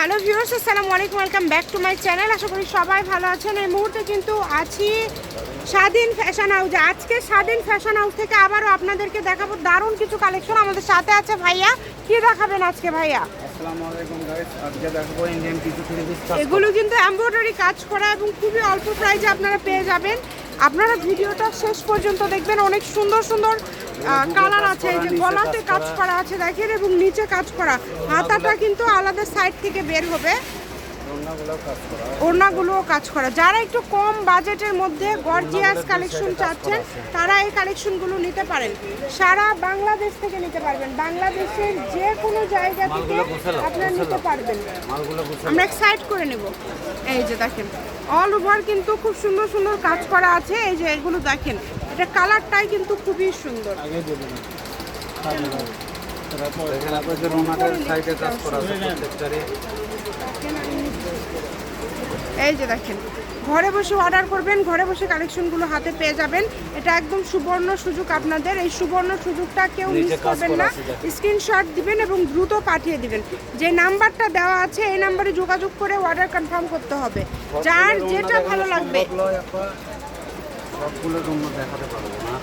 Hello viewers আসসালামু আলাইকুম welcome back to my channel আশা করি সবাই ভালো আছেন। এই মুহূর্তে কিন্তু আছি স্বাধীন ফ্যাশন হাউসে আজকে স্বাধীন ফ্যাশন হাউস থেকে আবারও আপনাদেরকে দেখাবো দারুণ কিছু কালেকশন আমাদের সাথে আছে ভাইয়া। কি দেখাবেন আজকে ভাইয়া? আসসালামু আলাইকুম গাইস আজকে দেখাবো ইন্ডিয়ান কিছু থ্রি পিস এগুলো কিন্তু এমব্রয়ডারি কাজ করা এবং খুবই অল্প প্রাইসে আপনারা পেয়ে যাবেন। আপনারা ভিডিওটা শেষ পর্যন্ত দেখবেন। অনেক সুন্দর সুন্দর কালার আছে এই যে গলাতে কাজ করা আছে দেখেন এবং নিচে কাজ করা। হাতাটা কিন্তু আলাদা সাইড থেকে বের হবে। ওড়নাগুলোও কাজ করা। যারা একটু কম বাজেটের মধ্যে গর্জিয়াস কালেকশন চাচ্ছেন তারা এই কালেকশনগুলো নিতে পারেন। সারা বাংলাদেশ থেকে নিতে পারবেন। বাংলাদেশের যে কোনো জায়গা থেকে আপনারা নিতে পারবেন। আমরা সাইড করে নেব। এই যে দেখেন অল ওভার কিন্তু খুব সুন্দর সুন্দর কাজ করা আছে। এই যে এগুলো দেখেন এটা কালারটাই কিন্তু খুবই সুন্দর। আগে দেবেন এখানে আপনাদের ওনাদের সাইডে কাজ করা আছে প্রত্যেকটারে এই যে দেখেন ঘরে বসে অর্ডার করবেন ঘরে বসে কালেকশনগুলো হাতে পেয়ে যাবেন। এটা একদম সুবর্ণ সুযোগ আপনাদের। এই সুবর্ণ সুযোগটা কেউ মিস করবেন না। স্ক্রিনশট দিবেন এবং দ্রুত পাঠিয়ে দিবেন। যে নাম্বারটা দেওয়া আছে এই নাম্বারে যোগাযোগ করে অর্ডার কনফার্ম করতে হবে। যার যেটা ভালো লাগবে। সবগুলো রুম দেখাতে পারব না।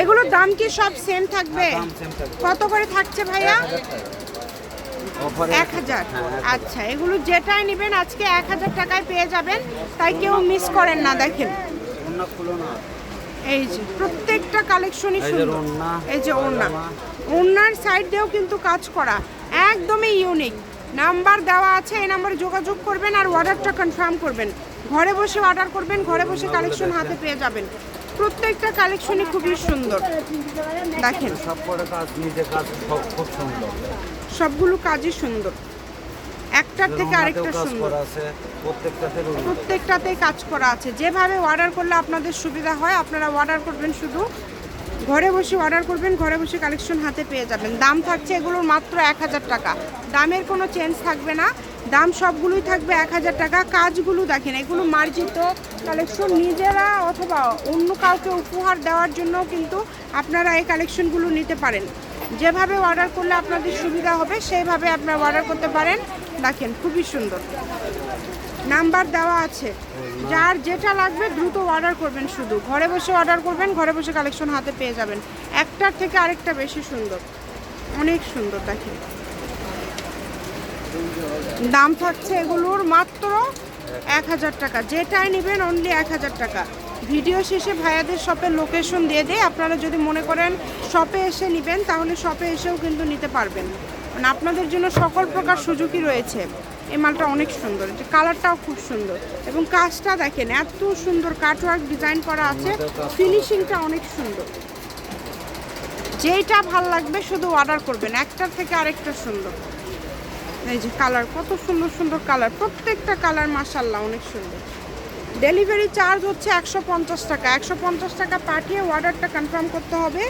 এগুলোর দাম কি সব সেম থাকবে? সেম থাকবে। কত করে থাকছে ভাইয়া? এক হাজার হ্যাঁ, আচ্ছা এগুলো যেটাই নেবেন আজকে এক হাজার টাকায় পেয়ে যাবেন তাই কেউ মিস করেন না দেখেন। এই যে প্রত্যেকটা কালেকশনই সুন্দর। এই যে ওড়না। ওড়নার সাইড দিয়েও কিন্তু কাজ করা। একদমই ইউনিক নাম্বার দেওয়া আছে এই নাম্বারে যোগাযোগ করবেন আর অর্ডারটা কনফার্ম করবেন। ঘরে বসে অর্ডার করবেন ঘরে বসে কালেকশন হাতে পেয়ে যাবেন। প্রত্যেকটা কালেকশনই খুবই সুন্দর। দেখেন। সবগুলো কাজই সুন্দর। একটার থেকে আরেকটা সুন্দর। প্রত্যেকটাতে প্রত্যেকটাতেই কাজ করা আছে। যেভাবে অর্ডার করলে আপনাদের সুবিধা হয় আপনারা অর্ডার করবেন শুধু। ঘরে বসে অর্ডার করবেন ঘরে বসে কালেকশন হাতে পেয়ে যাবেন। দাম থাকছে এগুলোর মাত্র এক হাজার টাকা। দামের কোনো চেঞ্জ থাকবে না। দাম সবগুলোই থাকবে এক হাজার টাকা। কাজগুলো দেখেন, এগুলো মার্জিত কালেকশন নিজেরা অথবা অন্য কাউকে উপহার দেওয়ার জন্য কিন্তু আপনারা এই কালেকশনগুলো নিতে পারেন। যেভাবে অর্ডার করলে আপনাদের সুবিধা হবে, সেইভাবে আপনারা অর্ডার করতে পারেন। দেখেন, খুবই সুন্দর। নাম্বার দেওয়া আছে। যার যেটা লাগবে দ্রুত অর্ডার করবেন শুধু। ঘরে বসে অর্ডার করবেন, ঘরে বসে কালেকশন হাতে পেয়ে যাবেন। একটার থেকে আরেকটা বেশি সুন্দর। অনেক সুন্দর দেখেন। দাম থাকছে এগুলোর মাত্র এক হাজার টাকা। যেটাই নেবেন অনলি এক হাজার টাকা। ভিডিও শেষে ভাইয়াদের শপের লোকেশন দিয়ে দেয় আপনারা যদি মনে করেন শপে এসে নেবেন, তাহলে শপে এসেও কিন্তু নিতে পারবেন। মানে আপনাদের জন্য সকল প্রকার সুযোগই রয়েছে। এই মালটা অনেক সুন্দর। যে কালারটাও খুব সুন্দর। এবং কাজটা দেখেন, এত সুন্দর কাটওয়ার্ক ডিজাইন করা আছে। ফিনিশিংটা অনেক সুন্দর। যেইটা ভালো লাগবে শুধু অর্ডার করবেন। একটার থেকে আরেকটা সুন্দর। এই যে কালার, কত সুন্দর সুন্দর কালার, প্রত্যেকটা কালার মাসাল্লাহ অনেক সুন্দর। ডেলিভারি চার্জ হচ্ছে একশো পঞ্চাশ টাকা। একশো পঞ্চাশ টাকা পাঠিয়ে অর্ডারটা কনফার্ম করতে হবে।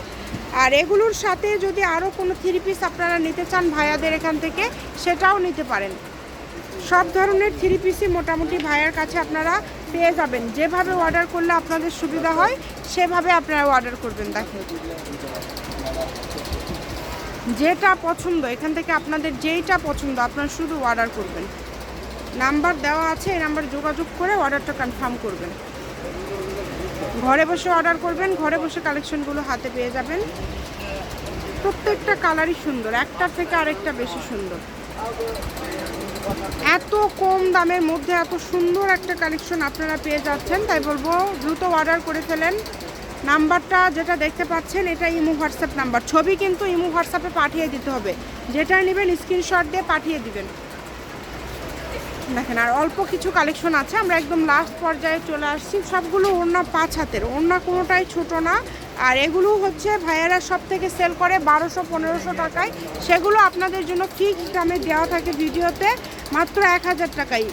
আর এগুলোর সাথে যদি আরও কোনো থ্রি পিস আপনারা নিতে চান ভাইয়াদের এখান থেকে, সেটাও নিতে পারেন। সব ধরনের থ্রি পিসই মোটামুটি ভাইয়ার কাছে আপনারা পেয়ে যাবেন। যেভাবে অর্ডার করলে আপনাদের সুবিধা হয়, সেভাবে আপনারা অর্ডার করবেন, দেখেন। যেটা পছন্দ, এখান থেকে আপনাদের যেইটা পছন্দ, আপনারা শুধু অর্ডার করবেন। নাম্বার দেওয়া আছে, এই নাম্বার যোগাযোগ করে অর্ডারটা কনফার্ম করবেন। ঘরে বসে অর্ডার করবেন, ঘরে বসে কালেকশনগুলো হাতে পেয়ে যাবেন। প্রত্যেকটা কালারই সুন্দর একটার থেকে আরেকটা বেশি সুন্দর। এত কম দামের মধ্যে এত সুন্দর একটা কালেকশন আপনারা পেয়ে যাচ্ছেন, তাই বলব দ্রুত অর্ডার করে ফেলেন। নাম্বারটা যেটা দেখতে পাচ্ছেন, এটা ইমো হোয়াটসঅ্যাপ নাম্বার। ছবি কিন্তু ইমো হোয়াটসঅ্যাপে পাঠিয়ে দিতে হবে। যেটা নেবেন, স্ক্রিনশট দিয়ে পাঠিয়ে দিবেন। দেখেন, আর অল্প কিছু কালেকশন আছে। আমরা একদম লাস্ট পর্যায়ে চলে আসছি। সবগুলো ওড়না পাঁচ হাতের। ওড়না কোনোটাই ছোট না। আর এগুলো হচ্ছে ভাইয়ারা সব থেকে সেল করে বারোশো, পনেরোশো টাকায়। সেগুলো আপনাদের জন্য ফিক্সড দামে দেওয়া থাকে ভিডিওতে। মাত্র এক হাজার টাকাই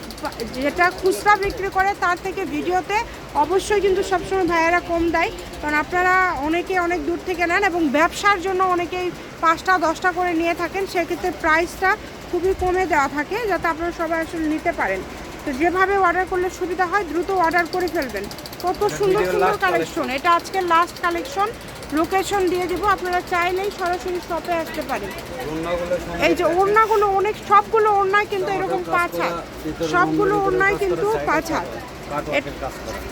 যেটা খুচরা বিক্রি করে তার থেকে ভিডিওতে অবশ্যই কিন্তু সবসময় ভাইয়ারা কম দেয়। কারণ আপনারা অনেকে অনেক দূর থেকে নেন এবং ব্যবসার জন্য অনেকেই পাঁচটা, দশটা করে নিয়ে থাকেন। সেক্ষেত্রে প্রাইসটা খুবই কমে দেওয়া থাকে যাতে আপনারা সবাই আসলে নিতে পারেন। তো যেভাবে অর্ডার করলে সুবিধা হয় দ্রুত অর্ডার করে ফেলবেন। কত সুন্দর সুন্দর কালেকশন এটা আজকের লাস্ট কালেকশন লোকেশন দিয়ে দেবো আপনারা চাইলেই সরাসরি শপে আসতে পারেন। এই যে ওড়নাগুলো অনেক সবগুলো ওড়নায় কিন্তু এরকম পাঁচ হাত। সবগুলো ওড়নায় কিন্তু পাঁচ হাত।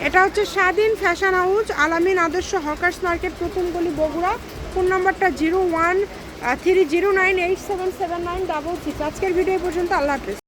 এটা হচ্ছে স্বাধীন ফ্যাশন হাউস আলামিন আদর্শ হকার্স মার্কেট প্রথম গলি বগুড়া। ফোন নাম্বারটা zero one three zero nine eight seven seven nine double six. আজকের ভিডিও পর্যন্ত। আল্লাহ হাফেজ।